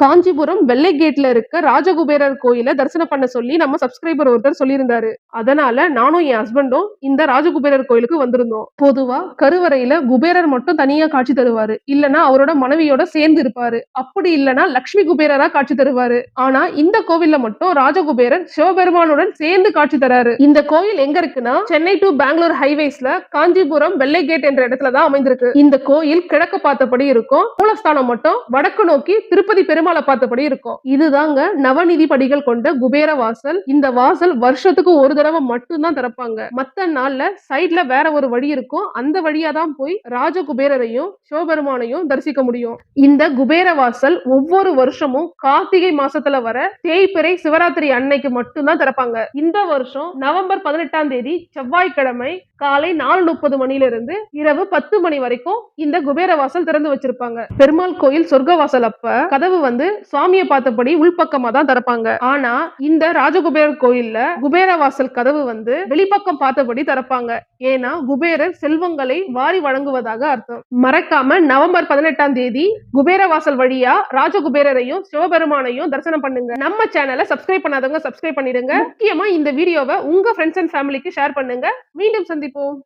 காஞ்சிபுரம் வெள்ளை கேட்ல இருக்க ராஜகுபேரர் கோயில தரிசனம் பண்ண சொல்லி நம்ம சப்ஸ்கிரைபர் ஒருத்தர் சொல்லியிருந்தாரு. அதனால நானும் என் ஹஸ்பண்டும் இந்த ராஜகுபேரர் கோயிலுக்கு வந்திருந்தோம். பொதுவா கருவறையில குபேரர் மட்டும் தனியா காட்சி தருவாரு. இல்லனா அவரோட மனைவியோட சேர்ந்து இருப்பாரு. அப்படி இல்லனா லக்ஷ்மி குபேரரா காட்சி தருவாரு. ஆனா இந்த கோவில்ல மட்டும் ராஜகுபேரர் சிவபெருமானுடன் சேர்ந்து காட்சி தராரு. இந்த கோயில் எங்க இருக்குன்னா சென்னை டு பெங்களூர் ஹைவேஸ்ல காஞ்சிபுரம் வெள்ளை கேட் என்ற இடத்துல தான் அமைந்திருக்கு. இந்த கோயில் கிழக்கு பார்த்தபடி இருக்கும். மூலஸ்தானம் மட்டும் வடக்கு நோக்கி திருப்பதி பெருமாளை பார்த்தபடி இருக்கும். இதுதாங்க நவநிதி படிகள் கொண்ட குபேர வாசல். இந்த வாசல் வருஷத்துக்கு ஒரு தடவை மட்டும்தான் திறப்பாங்க. மத்த நாள்ல சைட்ல வேற ஒரு வழி இருக்கும். அந்த வழியா தான் போய் ராஜ குபேரரையும் சிவபெருமானையும் தரிசிக்க முடியும். இந்த குபேர வாசல் ஒவ்வொரு வருஷமும் கார்த்திகை மாசத்துல வர தேய்பிறை சிவராத்திரி அன்னைக்கு மட்டும்தான் திறப்பாங்க. இந்த வருஷம் நவம்பர் பதினெட்டாம் தேதி செவ்வாய்க்கிழமை காலை நாலு முப்பது மணில இருந்து இரவு பத்து மணி வரைக்கும் இந்த குபேர வாசல் திறந்து வச்சிருப்பாங்க. பெருமாள் கோயில் சொர்க்க வாசல் அப்ப கதவு வந்து வந்து சுவாமியை பார்த்தபடி உள்பக்கமா தான் திறப்பாங்க. ஆனா இந்த ராஜகுபேரர் கோயில்ல குபேர வாசல் கதவு வந்து வெளிப்பக்கம் பார்த்தபடி திறப்பாங்க. ஏன்னா குபேரர் செல்வங்களை வாரி வழங்குவதாக அர்த்தம். மறக்காம நவம்பர் பதினெட்டாம் தேதி குபேர வாசல் வழியா ராஜகுபேரரையும் சிவபெருமானையும் தரிசனம் பண்ணுங்க. நம்ம சேனலை சப்ஸ்கிரைப் பண்ணாதவங்க சப்ஸ்கிரைப் பண்ணிடுங்க. முக்கியமா இந்த வீடியோவை உங்க ஃப்ரெண்ட்ஸ் அண்ட் ஃபேமிலிக்கு ஷேர் பண்ணுங்க. மீண்டும் சந்திப்போம்.